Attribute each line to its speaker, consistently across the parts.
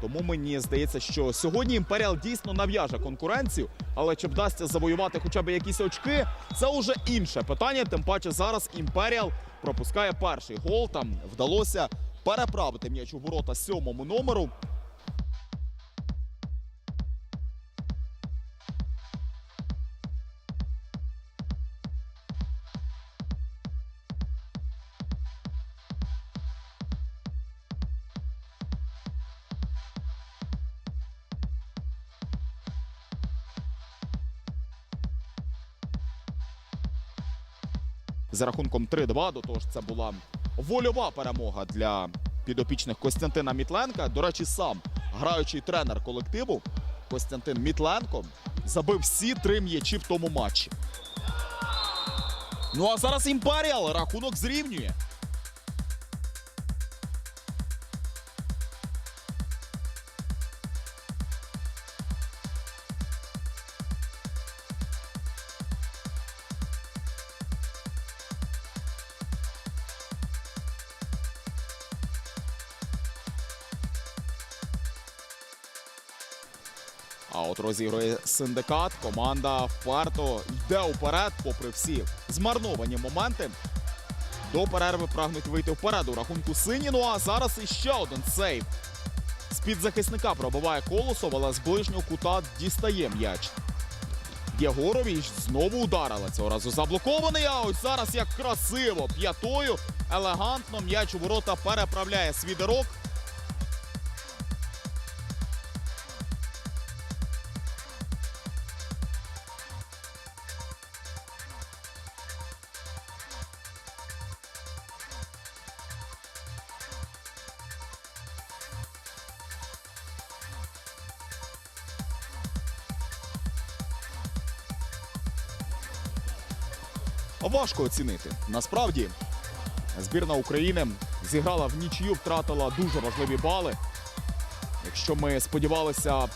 Speaker 1: Тому мені здається, що сьогодні Імперіал дійсно нав'яже конкуренцію, але чи вдасться завоювати хоча б якісь очки, це уже інше питання. Тим паче зараз Імперіал пропускає перший гол. Там вдалося переправити м'яч у ворота сьомому номеру. За рахунком 3-2. До того ж, це була вольова перемога для підопічних Костянтина Мітленка. До речі, сам граючий тренер колективу Костянтин Мітленко забив всі три м'ячі в тому матчі. Ну а зараз Імперіал рахунок зрівнює. А от розігрує синдикат. Команда вперто йде уперед, попри всі змарновані моменти. До перерви прагнуть вийти вперед у рахунку сині. Ну а зараз іще один сейв. З-під захисника пробиває колосов, але з ближнього кута дістає м'яч. Єгорович знову удар, але цього разу заблокований. А ось зараз як красиво п'ятою. Елегантно м'яч у ворота переправляє свідерок. Важко оцінити. Насправді, збірна України зіграла в нічию, втратила дуже важливі бали. Якщо ми сподівалися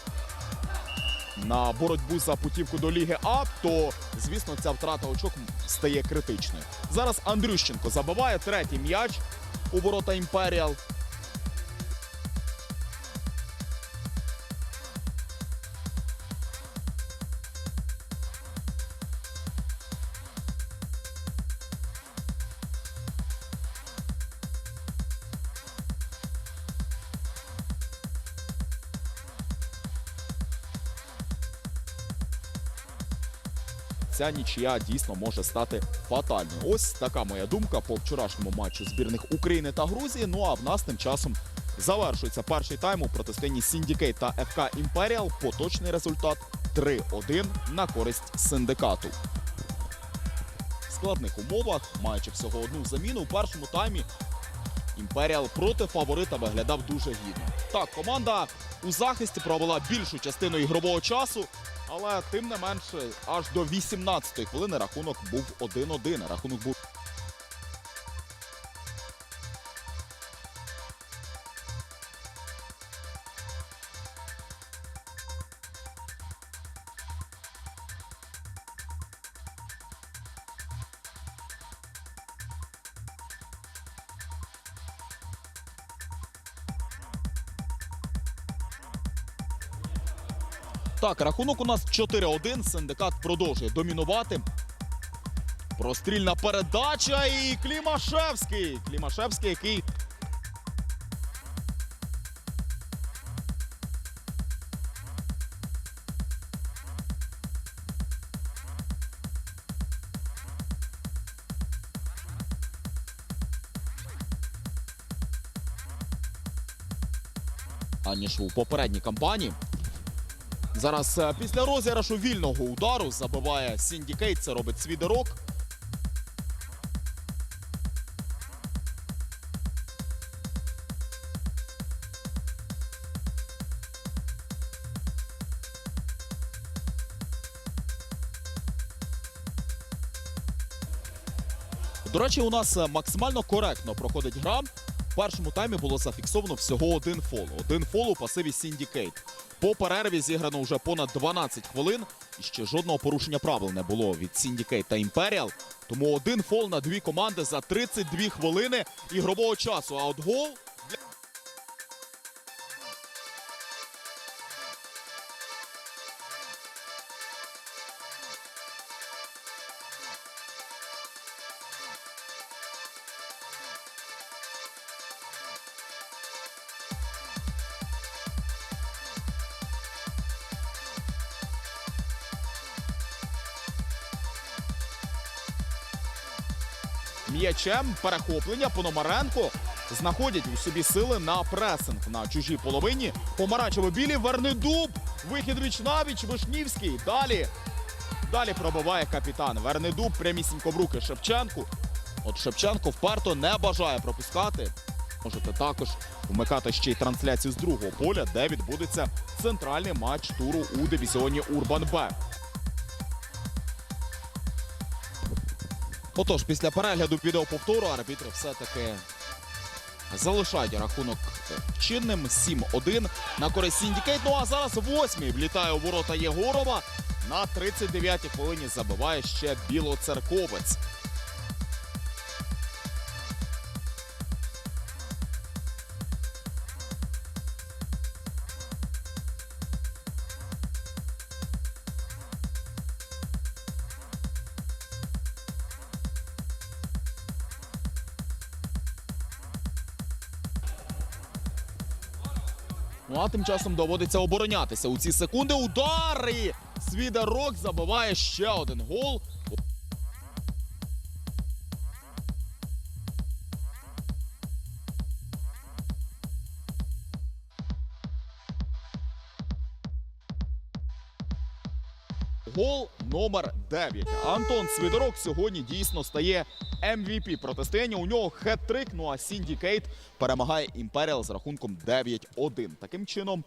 Speaker 1: на боротьбу за путівку до Ліги А, то звісно ця втрата очок стає критичною. Зараз Андрющенко забиває третій м'яч у ворота Імперіал. Ця нічия дійсно може стати фатальною. Ось така моя думка по вчорашньому матчу збірних України та Грузії. Ну а в нас тим часом завершується перший тайм у протистоянні Сіндікейт та ФК Імперіал. Поточний результат 3-1 на користь синдикату. В складних умовах, маючи всього одну заміну, у першому таймі Імперіал проти фаворита виглядав дуже гідно. Так, команда у захисті провела більшу частину ігрового часу, але тим не менше, аж до 18-ї хвилини рахунок був 1-1. Рахунок був. Так, рахунок у нас 4-1. Синдикат продовжує домінувати. Прострільна передача і Клімашевський. Клімашевський, який аніж у попередній кампанії. Зараз е, після розіграшу вільного удару забиває Сіндікейт, це робить свідерок. До речі, у нас е, максимально коректно проходить гра. В першому таймі було зафіксовано всього один фол. Один фол у пасиві Сіндікейт. По перерві зіграно вже понад 12 хвилин. І ще жодного порушення правил не було від Сіндікейт та Імперіал. Тому один фол на дві команди за 32 хвилини ігрового часу. А от гол м'ячем. Перехоплення Пономаренко знаходять у собі сили на пресинг на чужій половині. Помаранчево-білі Вернедуб. Вихід віч навіч Вишнівський. Далі. Далі пробиває капітан. Вернедуб прямісінько в руки Шевченку. От Шевченко вперто не бажає пропускати. Можете також вмикати ще й трансляцію з другого поля, де відбудеться центральний матч туру у дивізіоні Урбан Б. Отож, після перегляду відеоповтору арбітри все-таки залишають рахунок чинним 7-1 на користь Сіндікейт. Ну а зараз восьмий влітає у ворота Єгорова. На 39-й хвилині забиває ще білоцерковець. Ну а тим часом доводиться оборонятися у ці секунди. Удари! Свідарок забиває ще один гол. Гол номер 9. Антон Свідорок сьогодні дійсно стає MVP протистояння. У нього хет-трик. Ну а Сінді Кейт перемагає Імперіал з рахунком 9-1. Таким чином,